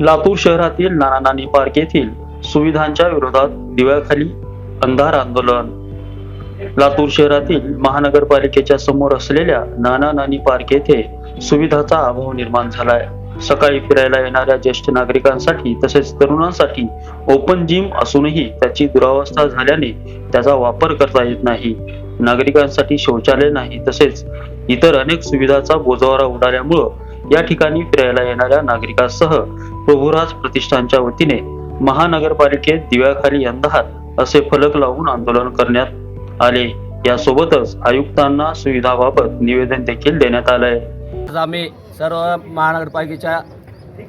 लातूर शहरातील नाना नानी पार्क येथील सुविधांच्या विरोधात दिव्याखाली अंधार आंदोलन. लातूर शहरातील महानगरपालिकेच्या समोर असलेल्या नाना नानी पार्क येथे सुविधाचा अभाव निर्माण झालाय. सकाळी फिरायला येणाऱ्या ज्येष्ठ नागरिकांसाठी तसेच तरुणांसाठी ओपन जिम असूनही त्याची दुरावस्था झाल्याने त्याचा वापर करता येत नाही. नागरिकांसाठी शौचालय नाही तसेच इतर अनेक सुविधाचा बोजवारा उडाल्यामुळं या ठिकाणी फिरायला येणाऱ्या नागरिकांसह प्रभुराज प्रतिष्ठानच्या वतीने महानगरपालिकेत दिव्याखाली अंधार असे फलक लावून आंदोलन करण्यात आले. यासोबतच आयुक्तांना सुविधाबाबत निवेदन देखील देण्यात आलंय. आज आम्ही सर्व महानगरपालिकेच्या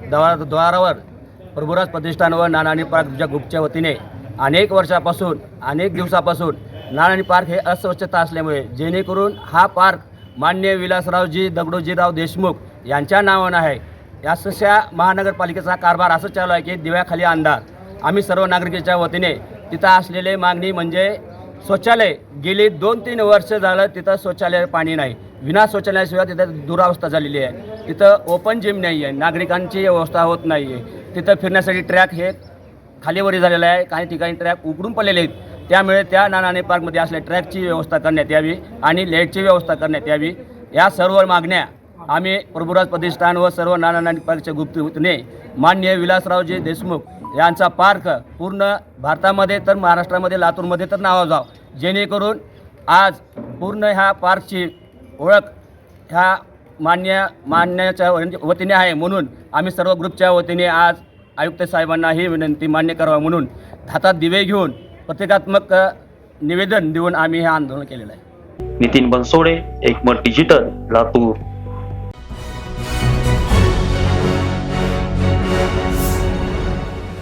द्वारा द्वारावर प्रभुराज प्रतिष्ठान व नानाणी पार्कच्या ग्रुपच्या वतीने अनेक वर्षापासून अनेक दिवसापासून नानाणी पार्क हे अस्वच्छता असल्यामुळे जेणेकरून हा पार्क मान्य विलासरावजी दगडोजीराव देशमुख यांच्या नावानं आहे. या सशा महानगरपालिकेचा कारभार असं चालू आहे की दिव्याखाली अंधार. आम्ही सर्व नागरिकांच्या वतीने तिथं असलेले मागणी म्हणजे शौचालय गेली दोन तीन वर्ष झालं तिथं शौचालय पाणी नाही. विना शौचालयाशिवाय तिथं दुरावस्था झालेली आहे. तिथं ओपन जिम नाही आहे. नागरिकांची व्यवस्था होत नाही आहे. तिथं फिरण्यासाठी ट्रॅक हे खालीवरी झालेलं आहे. काही ठिकाणी ट्रॅक उघडून पडलेले आहेत. त्यामुळे त्या नानाने पार्कमध्ये असल्या ट्रॅकची व्यवस्था करण्यात यावी आणि लाईटची व्यवस्था करण्यात यावी. या सर्व मागण्या आम्ही प्रभुराज प्रतिष्ठान व सर्व नाना नानी गुप्तने मान्य विलासरावजी देशमुख यांचा पार्क पूर्ण भारतामध्ये तर महाराष्ट्रामध्ये लातूरमध्ये तर नावा जाव. जेणेकरून आज पूर्ण ह्या पार्कची ओळख ह्या मान्य मान्याच्या वतीने आहे म्हणून आम्ही सर्व ग्रुपच्या वतीने आज आयुक्त साहेबांना ही विनंती मान्य करावा म्हणून हातात दिवे घेऊन प्रतिकात्मक निवेदन देऊन आम्ही हे आंदोलन केलेलं आहे. Nitin Bansode Ekmat digital Latur.